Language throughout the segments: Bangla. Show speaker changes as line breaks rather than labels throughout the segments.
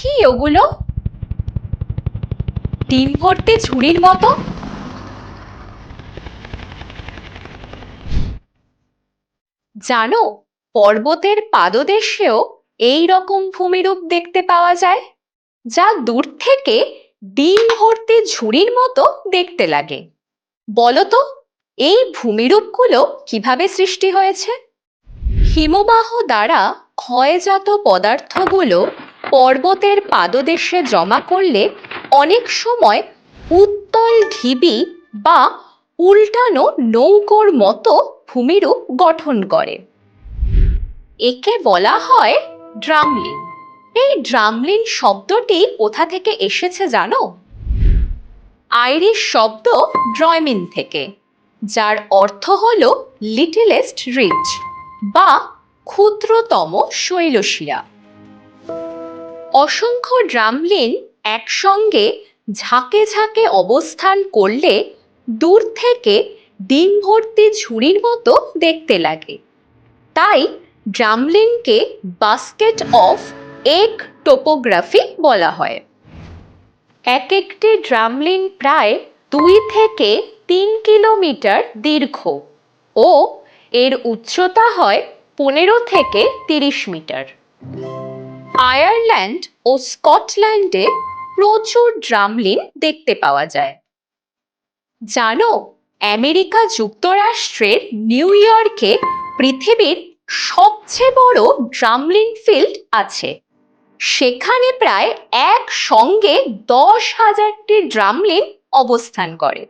কি ওগুলো? ডিম ভর্তি ঝুড়ির মতো? জানো, পর্বতের পাদদেশেও এই রকম ভূমিরূপ দেখতে পাওয়া যায়, যা দূর থেকে ডিম ভর্তি ঝুড়ির মতো দেখতে লাগে। বলতো এই ভূমিরূপগুলো কীভাবে সৃষ্টি হয়েছে? হিমবাহ দ্বারা ক্ষয়জাত পদার্থগুলো পর্বতের পাদদেশে জমা করলে অনেক সময় উত্তল ঢিবি বা উল্টানো নৌকোর মতো ভূমিরূপ গঠন করে। একে বলা হয় ড্রামলিন। এই ড্রামলিন শব্দটি কোথা থেকে এসেছে জানো? আইরিশ শব্দ ড্রয়মিন থেকে, যার অর্থ হল লিটিলেস্ট রিচ বা ক্ষুদ্রতম শৈলশিরা। অসংখ্য ড্রামলিন একসঙ্গে ঝাঁকে ঝাঁকে অবস্থান করলে দূর থেকে ডিম ভর্তি ঝুড়ির মতো দেখতে লাগে। তাই ড্রামলিনকে বাস্কেট অফ এক টোপোগ্রাফি বলা হয়। এক একটি ড্রামলিন প্রায় দুই থেকে তিন কিলোমিটার দীর্ঘ ও এর উচ্চতা হয় পনেরো থেকে তিরিশ মিটার। আয়ারল্যান্ড ও স্কটল্যান্ডে প্রচুর ড্রামলিন দেখতে পাওয়া যায়। জানো, আমেরিকা যুক্তরাষ্ট্রের নিউ ইয়র্কে পৃথিবীর সবচেয়ে বড় ড্রামলিন ফিল্ড আছে। সেখানে প্রায় একসঙ্গে দশ হাজারটি ড্রামলিন অবস্থান করে।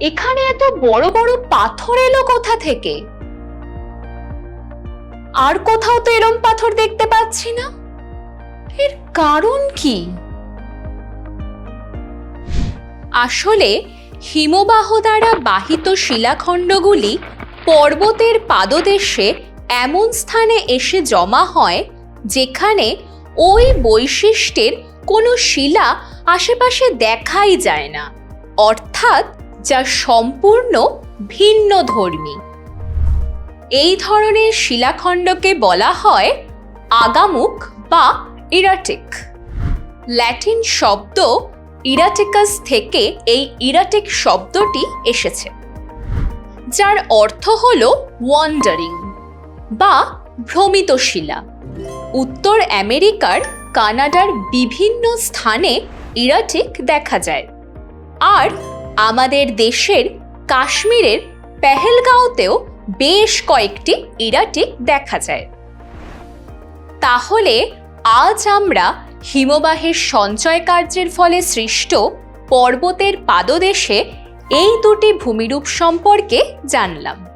এখানে এত বড় বড় পাথর এলো কোথা থেকে? আর কোথাও তো এরম পাথর দেখতে পাচ্ছি না। এর কারণ কি? আসলে হিমবাহ দ্বারা বাহিত শিলাখণ্ডগুলি পর্বতের পাদদেশে এমন স্থানে এসে জমা হয় যেখানে ওই বৈশিষ্ট্যের কোনো শিলা আশেপাশে দেখাই যায় না, অর্থাৎ যা সম্পূর্ণ ভিন্ন ধর্মী এই ধরনের শিলাখণ্ডকে বলা হয় আগামুখ বা ইরাটিক। ল্যাটিন শব্দ ইরাটিকাস থেকে এই ইরাটিক শব্দটি এসেছে, যার অর্থ হল ওয়ান্ডারিং বা ভ্রমিত শিলা। উত্তর আমেরিকার কানাডার বিভিন্ন স্থানে ইরাটিক দেখা যায়। আর আমাদের দেশের কাশ্মীরের পেহেলগাঁওতেও বেশ কয়েকটি ইরাটিক দেখা যায়। তাহলে আজ আমরা হিমবাহের সঞ্চয় কার্যের ফলে সৃষ্ট পর্বতের পাদদেশে এই দুটি ভূমিরূপ সম্পর্কে জানলাম।